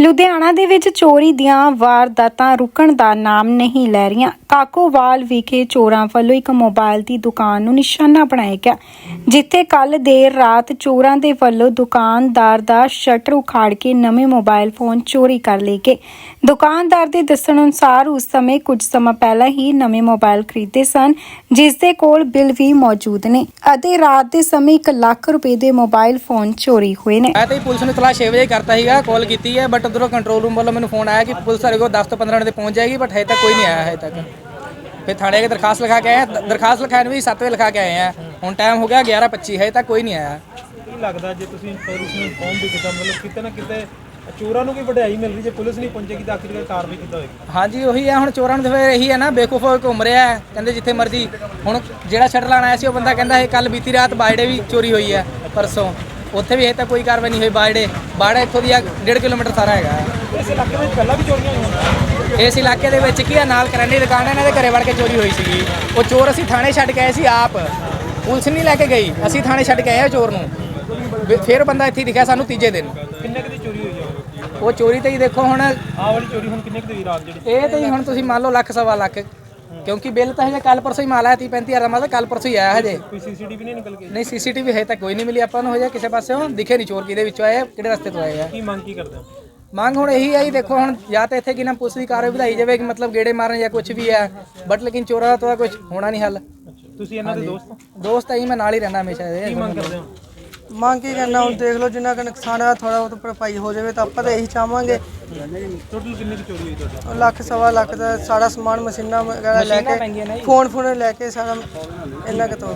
ਲੁਧਿਆਣਾ ਦੇ ਵਿੱਚ ਚੋਰੀ ਦੀਆਂ ਵਾਰਦਾਤਾਂ ਰੁਕਣ ਦਾ ਨਾਮ ਨਹੀਂ ਲੈ ਰਹੀਆਂ। ਕਾਕੋਵਾਲ ਵਿਖੇ ਚੋਰਾਂ ਵੱਲੋਂ ਇੱਕ ਮੋਬਾਈਲ ਦੀ ਦੁਕਾਨ ਨੂੰ ਨਿਸ਼ਾਨਾ ਬਣਾਇਆ ਗਿਆ, ਜਿੱਥੇ ਕੱਲ ਦੇਰ ਰਾਤ ਚੋਰਾਂ ਦੇ ਵੱਲੋਂ ਦੁਕਾਨਦਾਰ ਦਾ ਸ਼ਟਰ ਉਖਾੜ ਕੇ ਨਵੇਂ ਮੋਬਾਈਲ ਫੋਨ ਚੋਰੀ ਕਰ ਲਏ ਗਏ। ਦੁਕਾਨਦਾਰ ਦੇ ਦੱਸਣ ਅਨੁਸਾਰ ਉਸ ਸਮੇਂ ਕੁਝ ਸਮਾਂ ਪਹਿਲਾਂ ਹੀ ਨਵੇਂ ਮੋਬਾਈਲ ਖਰੀਦੇ ਸਨ, ਜਿਸ ਦੇ ਕੋਲ ਬਿੱਲ ਵੀ ਮੌਜੂਦ ਨੇ ਅਤੇ ਰਾਤ ਦੇ ਸਮੇਂ 1 ਲੱਖ ਰੁਪਏ ਦੇ ਮੋਬਾਈਲ ਫੋਨ ਚੋਰੀ ਹੋਏ ਨੇ। ਮੈਂ ਤਾਂ ਜੀ ਪੁਲਿਸ ਨੂੰ ਇਤਲਾਹ 6 ਵਜੇ ਕਰਤਾ ਸੀਗਾ, ਕਾਲ ਕੀਤੀ ਹੈ ਬਟ ਉਧਰੋਂ ਕੰਟਰੋਲ ਰੂਮ ਵੱਲੋਂ ਮੈਨੂੰ ਫੋਨ ਆਇਆ ਕਿ ਪੁਲਿਸ ਸਾਡੇ ਕੋਲ 10 ਤੋਂ 15 ਮਿੰਟ ਤੇ ਪਹੁੰਚ ਜਾਏਗੀ ਬਟ ਹਜੇ ਤੱਕ ਕੋਈ ਨਹੀਂ ਆਇਆ ਹਜੇ ਤੱਕ। ਫਿਰ ਥਾਣੇ ਕੇ ਦਰਖਾਸਤ ਲਿਖਾ ਕੇ ਆਏ ਹਾਂ। ਦਰਖਾਸਤ ਲਿਖਾਉਣ ਵੀ 7 ਵਜੇ ਲਿਖਾ ਕੇ ਆਏ ਆ। ਹੁਣ ਟਾਈਮ ਹੋ ਗਿਆ 11:25 ਹਜੇ ਤੱਕ ਕੋਈ ਨਹੀਂ ਆਇਆ। ਕੀ ਲੱਗਦਾ ਜੇ ਤੁਸੀਂ ਪੁਲਿਸ ਨੂੰ ਇਨਫੋਰਮ ਵੀ ਕੀਤਾ ਮਤਲਬ ਕਿਤੇ ਨਾ ਕਿਤੇ ਚੋਰਾਂ ਨੂੰ ਕੀ ਵਡਿਆਈ ਮਿਲ ਰਹੀ ਜੇ ਪੁਲਿਸ ਨਹੀਂ ਪਹੁੰਚੇਗੀ ਤਾਂ ਆਖਿਰਕਾਰ ਕਾਰਵਾਈ ਕਿੱਦਾਂ ਹੋਏਗੀ? ਹਾਂਜੀ ਉਹੀ ਹੈ ਹੁਣ ਚੋਰਾਂ ਨੂੰ ਤਾਂ ਫਿਰ ਇਹੀ ਹੈ ਨਾ ਬੇਕੂਫ ਹੋ ਕੇ ਘੁੰਮ ਰਿਹਾ ਹੈ। ਕਹਿੰਦੇ ਜਿੱਥੇ ਮਰਜ਼ੀ ਹੁਣ ਜਿਹੜਾ ਸ਼ਟਰ ਲਾਣ ਆਇਆ ਸੀ ਉਹ ਬੰਦਾ ਕਹਿੰਦਾ ਇਹ ਕੱਲ ਬੀਤੀ ਰਾਤ ਬਾਜੜੇ ਵੀ ਚੋਰੀ ਹੋਈ ਹੈ ਪਰਸੋਂ। ਉੱਥੇ ਵੀ ਹਜੇ ਤੱਕ ਕੋਈ ਕਾਰਵਾਈ ਨਹੀਂ ਹੋਈ। ਬਾਜੜੇ ਬਾੜਾ ਇੱਥੋਂ ਦੀ ਆ 1.5 ਕਿਲੋਮੀਟਰ ਸਾਰਾ ਹੈਗਾ। ਇਸ ਇਲਾਕੇ ਵਿੱਚ ਪਹਿਲਾਂ ਵੀ ਚੋਰੀਆਂ ਹੋਈਆਂ ਇਸ ਇਲਾਕੇ ਦੇ ਵਿੱਚ ਕੀ ਆ ਨਾਲ ਕਰਿਆਨੇ ਦੀ ਦੁਕਾਨ ਹੈ ਇਹਨਾਂ ਦੇ ਘਰੇ ਵੜ ਕੇ ਚੋਰੀ ਹੋਈ ਸੀਗੀ। ਉਹ ਚੋਰ ਅਸੀਂ ਥਾਣੇ ਛੱਡ ਕੇ ਆਏ ਸੀ ਆਪ। ਪੁਲਿਸ ਨਹੀਂ ਲੈ ਕੇ ਗਈ। ਅਸੀਂ ਥਾਣੇ ਛੱਡ ਕੇ ਆਏ ਆ ਚੋਰ ਨੂੰ। ਫਿਰ ਬੰਦਾ ਇੱਥੇ ਦਿਖਿਆ ਸਾਨੂੰ ਤੀਜੇ ਦਿਨ। ਕਿੰਨੇ ਦੀ ਚੋਰੀ ਹੋਈ ਉਹ ਚੋਰੀ ਤੇ ਹੀ ਦੇਖੋ ਹੁਣ ਆਹ ਵਾਲੀ ਚੋਰੀ ਹੁਣ ਕਿੰਨੇ ਦੀ ਰਾਤ ਜਿਹੜੀ? ਇਹ ਤੇ ਹੀ ਹੁਣ ਤੁਸੀਂ ਮੰਨ ਲਓ ਲੱਖ ਸਵਾ ਲੱਖ। ਕਿਉਂਕਿ ਬਿੱਲ ਤਾਂ ਹਜੇ ਕੱਲ ਪਰਸੋਂ ਹੀ ਮਾਲ ਆਇਆ 30 35 ਹਜ਼ਾਰ ਦਾ ਮਾਲ ਕੱਲ ਪਰਸੋਂ ਹੀ ਆਇਆ ਹਜੇ। ਕੋਈ ਸੀਸੀਟੀਵੀ ਨਹੀਂ ਨਿਕਲ ਕੇ? ਨਹੀਂ ਸੀਸੀਟੀਵੀ ਹਜੇ ਤੱਕ ਕੋਈ ਨਹੀਂ ਮਿਲੀ ਆਪਾਂ ਨੂੰ ਹਜੇ ਕਿਸੇ ਪਾਸਿਓਂ। ਦਿਖੇ ਨਹੀਂ ਚੋਰ ਕਿਹਦੇ ਵਿੱਚੋਂ ਆਏ ਆ, ਕਿਹੜੇ ਰਸਤੇ ਤੋਂ ਆਏ ਆ। ਕੀ ਮੰਗ ਕੀ ਕਰਦੇ ਹੋ? ਮੰਗ ਹੁਣ ਇਹੀ ਜੀ ਦੇਖੋ ਹੁਣ ਜਾਂ ਤਾਂ ਇੱਥੇ ਕੀ ਨਾ ਪੁਲਿਸ ਦੀ ਕਾਰਵਾਈ ਵਧਾਈ ਜਾਵੇ ਕਿ ਮਤਲਬ ਗੇੜੇ ਮਾਰਨ ਜਾਂ ਕੁਝ ਵੀ ਹੈ ਬਟ ਲੇਕਿਨ ਚੋਰਾਂ ਦਾ ਤਾਂ ਕੁਝ ਹੋਣਾ ਨਹੀਂ ਹੱਲ। ਤੁਸੀਂ ਇਹਨਾਂ ਦੇ ਦੋਸਤ ਹੋ? ਦੋਸਤ ਆਈ ਮੈਂ ਨਾਲ ਹੀ ਰਹਿਣਾ ਹਮੇਸ਼ਾ ਕੀ ਇਹਦੇ ਮੰਗ ਕਰਦੇ ਹੋ? ਮੰਗ ਕੀ ਕਰਨਾ? ਹੁਣ ਦੇਖ ਲਓ ਜਿੰਨਾ ਕੁ ਨੁਕਸਾਨ ਹੋਇਆ ਥੋੜਾ ਬਹੁਤ ਭਰਪਾਈ ਹੋ ਜਾਵੇ ਤਾਂ ਆਪਾਂ ਤਾਂ ਇਹੀ ਚਾਹਾਂਗੇ। ਟੋਟਲ ਕਿੰਨੇ ਦੀ ਚੋਰੀ ਹੋਈ ਤੁਹਾਡੀ? ਲੱਖ ਸਵਾ ਲੱਖ ਦਾ ਸਾਰਾ ਸਮਾਨ ਮਸ਼ੀਨਾਂ ਵਗੈਰਾ ਲੈ ਕੇ ਫੋਨ ਫੋਨ ਲੈ ਕੇ ਸਾਰਾ ਇੰਨਾ ਕੁ ਤੋਂ